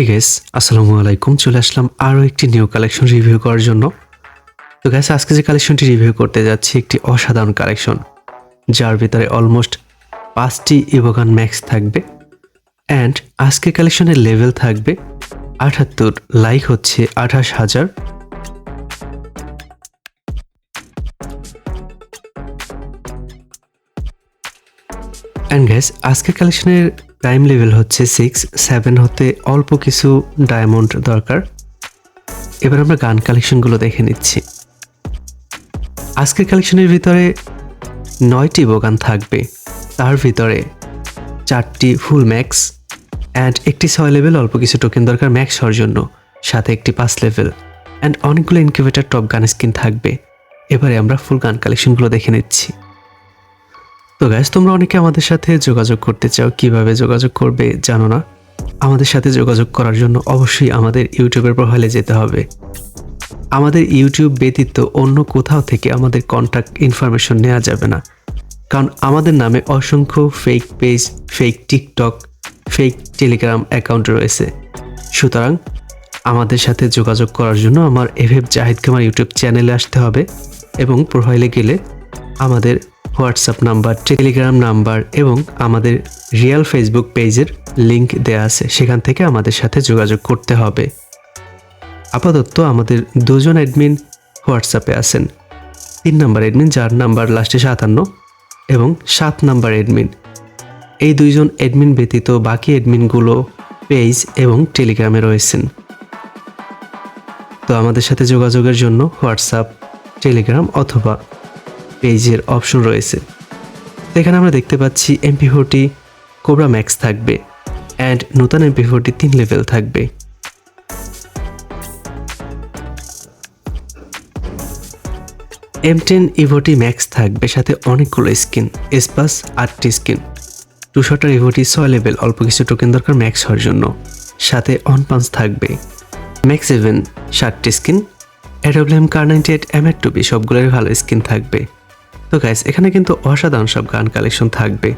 High guess আসসালামু আলাইকুম। চলে আসলাম আরও একটি নিউ কালেকশন রিভিউ করার জন্য। তো গ্যাস আজকে যে কালেকশনটি রিভিউ করতে যাচ্ছি, একটি অসাধারণ কালেকশন যার ভিতরে অলমোস্ট পাঁচটি ইভোগান ম্যাক্স থাকবে অ্যান্ড আজকের কালেকশনের লেভেল থাকবে আটাত্তর লাইক হচ্ছে আঠাশ হাজার। অ্যান্ড গ্যাস আজকের কালেকশনের টাইম লেভেল হচ্ছে সিক্স সেভেন হতে অল্প কিছু ডায়মন্ড দরকার। এবার আমরা গান কালেকশনগুলো দেখে নিচ্ছি। আজকের কালেকশনের ভিতরে নয়টি বোগান থাকবে। তার ভিতরে চারটি ফুল ম্যাক্স অ্যান্ড একটি ছয় লেভেল অল্প কিছু টোকেন দরকার ম্যাক্স হওয়ার জন্য। সাথে একটি পাঁচ লেভেল অ্যান্ড অনেকগুলো ইনকিউবেটার টপ গান স্কিন থাকবে। এবারে আমরা ফুল গান কালেকশনগুলো দেখে নিচ্ছি। তো গ্যাস তোমরা অনেকে আমাদের সাথে যোগাযোগ করতে চাও, কীভাবে যোগাযোগ করবে জানো না? আমাদের সাথে যোগাযোগ করার জন্য অবশ্যই আমাদের ইউটিউবের প্রোফাইলে যেতে হবে। আমাদের ইউটিউব ব্যতীত অন্য কোথাও থেকে আমাদের কন্ট্যাক্ট ইনফরমেশন নেওয়া যাবে না। কারণ আমাদের নামে অসংখ্য fake page fake TikTok fake Telegram account রয়েছে। সুতরাং আমাদের সাথে যোগাযোগ করার জন্য আমার এভেব জাহিদ কামার ইউটিউব চ্যানেলে আসতে হবে এবং প্রোফাইলে গেলে আমাদের হোয়াটসঅ্যাপ নাম্বার, টেলিগ্রাম নাম্বার এবং আমাদের রিয়েল ফেসবুক পেজের লিংক দেওয়া আছে। সেখান থেকে আমাদের সাথে যোগাযোগ করতে হবে। আপাতত আমাদের দুজন অ্যাডমিন হোয়াটসঅ্যাপে আছেন। তিন নাম্বার অ্যাডমিন যার নাম্বার, লাস্টে সাতান্ন এবং সাত নাম্বার অ্যাডমিন। এই দুইজন অ্যাডমিন ব্যতীত বাকি অ্যাডমিনগুলো পেজ এবং টেলিগ্রামে রয়েছেন। তো আমাদের সাথে যোগাযোগের জন্য হোয়াটসঅ্যাপ, টেলিগ্রাম অথবা পেজের অপশন রয়েছে। তো এখানে আমরা দেখতে পাচ্ছি এমপি ফোরটি কোবরা ম্যাক্স থাকবে অ্যান্ড নতুন এমপি ফোরটি তিন লেভেল থাকবে। এম টেন ইভোটি ম্যাক্স থাকবে, সাথে অনেকগুলো স্কিন এসপাস আটটি স্কিন টু শটার ইভোটি ছয় লেভেল অল্প কিছু টোকেন দরকার ম্যাক্স হওয়ার জন্য। সাথে অন পাঞ্চ থাকবে। ম্যাক্স ইভেন ষাটটি skin AWM Kar ninety eight M two B সবগুলোরই ভালো স্কিন থাকবে। তো গাইস এখানে কিন্তু অসাধারণ সব গান কালেকশন থাকবে।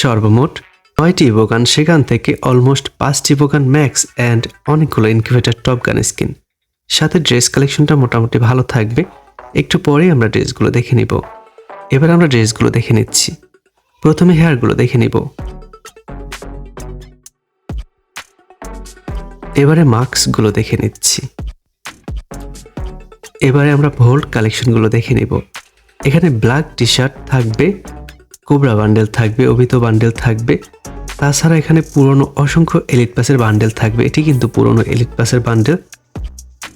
সর্বমোট নয়টি ইভোগান, সেখান থেকে অলমোস্ট পাঁচটি ইভোগান ম্যাক্স অ্যান্ড অনেকগুলো ইনকিউবেটার টপ গান স্কিন সাথে ড্রেস কালেকশনটা মোটামুটি ভালো থাকবে। একটু পরেই আমরা ড্রেসগুলো দেখে নিব। এবার আমরা ড্রেসগুলো দেখে নিচ্ছি। প্রথমে হেয়ারগুলো দেখে নিব। এবারে মাস্কগুলো দেখে নিচ্ছি। এবারে আমরা ভোল্ট কালেকশনগুলো দেখে নিব। এখানে ব্ল্যাক টি শার্ট থাকবে কোবরা বান্ডেল থাকবে, অভিত বান্ডেল থাকবে। তাছাড়া এখানে পুরনো অসংখ্য এলিট পাসের বান্ডেল থাকবে। এটি কিন্তু পুরনো এলিট পাসের বান্ডেল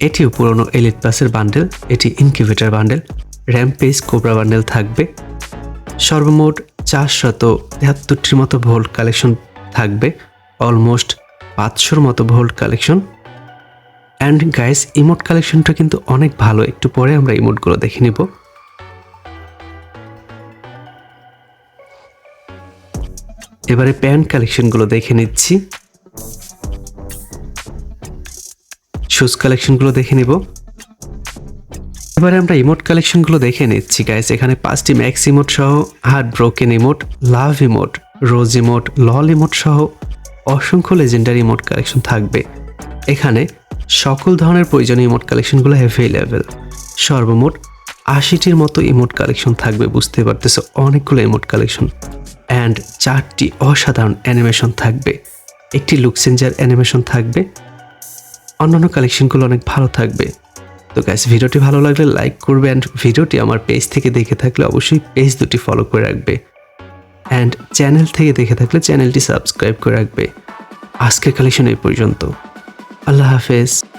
এটিও পুরনো এলিট পাসের বান্ডেল এটি incubator bundle rampage Cobra bundle থাকবে। সর্বমোট চারশত তেহাত্তরটির মতো ভোল্ট কালেকশন থাকবে। অলমোস্ট পাঁচশোর মতো vault collection and guys emote কালেকশনটা কিন্তু অনেক ভালো। একটু পরে আমরা ইমোটগুলো দেখে নিব। এবারে প্যান্ট কালেকশনগুলো দেখে নিচ্ছি। শুজ কালেকশনগুলো দেখে নিব। এবারে আমরা ইমোট কালেকশনগুলো দেখে নিচ্ছি গাইস এখানে পাঁচটি ম্যাক্স ইমোট সহ heart broken emote love emote rose emote LOL emote সহ অসংখ্য লেজেন্ডারি ইমোট কালেকশন থাকবে। এখানে সকল ধরনের প্রয়োজনীয় ইমোট কালেকশনগুলো অ্যাভেলেবেল সর্বমোট আশিটির মতো ইমোট কালেকশন থাকবে, বুঝতে পারতেছো? অনেকগুলো ইমোট কালেকশন। অ্যান্ড চারটি অসাধারণ অ্যানিমেশন থাকবে। একটি লুকসেঞ্জার অ্যানিমেশন থাকবে। অন্যান্য কালেকশনগুলো অনেক ভালো থাকবে। তো গ্যাস ভিডিওটি ভালো লাগলে লাইক করবে অ্যান্ড ভিডিওটি আমার পেজ থেকে দেখে থাকলে অবশ্যই পেজ দুটি ফলো করে রাখবে। অ্যান্ড চ্যানেল থেকে দেখে থাকলে চ্যানেলটি সাবস্ক্রাইব করে রাখবে। আজকের কালেকশন এই পর্যন্ত। আল্লাহ হাফেজ।